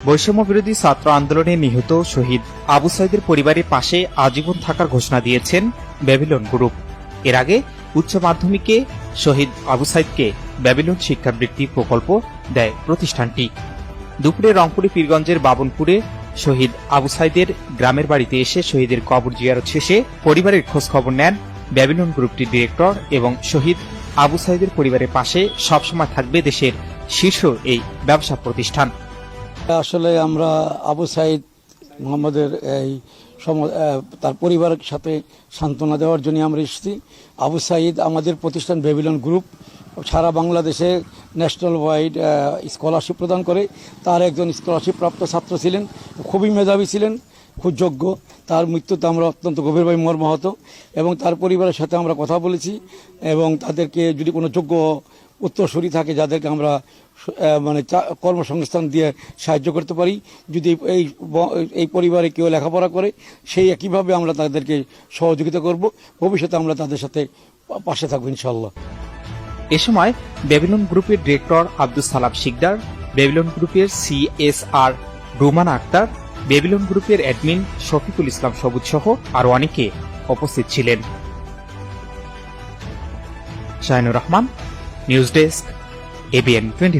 বৈষম্য বিরোধী ছাত্র আন্দোলনে নিহত শহীদ আবু সাইদের পরিবারের পাশে আজীবন থাকার ঘোষণা দিয়েছেন ব্যাবিলন গ্রুপ। এর আগে উচ্চ মাধ্যমিকে শহীদ আবু সাইদকে ব্যাবিলন শিক্ষাবৃত্তি প্রকল্প দেয় প্রতিষ্ঠানটি। দুপুরে রংপুরে পীরগঞ্জের বাবনপুরে শহীদ আবু সাইদের গ্রামের বাড়িতে এসে শহীদের কবর জিয়ারত শেষে পরিবারের খোঁজ খবর নেন ব্যাবিলন গ্রুপটির ডিরেক্টর এবং শহীদ আবু সাইদের পরিবারের পাশে সবসময় থাকবে দেশের শীর্ষ এই ব্যবসা প্রতিষ্ঠান। আসলে আমরা আবু সাইদ মোহাম্মদের এই তার পরিবারের সাথে সান্ত্বনা দেওয়ার জন্য আমরা এসেছি। আবু সাইদ আমাদের প্রতিষ্ঠান বেবিলন গ্রুপ, সারা বাংলাদেশে ন্যাশনাল ওয়াইড স্কলারশিপ প্রদান করে। তার একজন স্কলারশিপ প্রাপ্ত ছাত্র ছিলেন, খুবই মেধাবী ছিলেন, খুব যোগ্য। তার মৃত্যুতে আমরা অত্যন্ত গভীরভাবে মর্মাহত। এবং তার পরিবারের সাথে আমরা কথা বলেছি এবং তাদেরকে যদি কোনো যোগ্য উত্তরসূরি থাকে, যাদেরকে আমরা মানে কর্মসংস্থান দিয়ে সাহায্য করতে পারি। যদি এই এই পরিবারে কেউ লেখাপড়া করে, সেই একইভাবে আমরা তাদেরকে সহযোগিতা করব। ভবিষ্যতে আমরা তাদের সাথে পাশে থাকব ইনশাল্লাহ এ সময় বেবিলন গ্রুপের ডিরেক্টর আব্দুল সালাম শিকদার, বেবিলন গ্রুপের সিএসআর রুমানা আক্তার, বেবিলন গ্রুপের অ্যাডমিন শফিকুল ইসলাম সবুজ সহ আরও অনেকে উপস্থিত ছিলেন। Shahinur Rahman News Desk, ABN 24.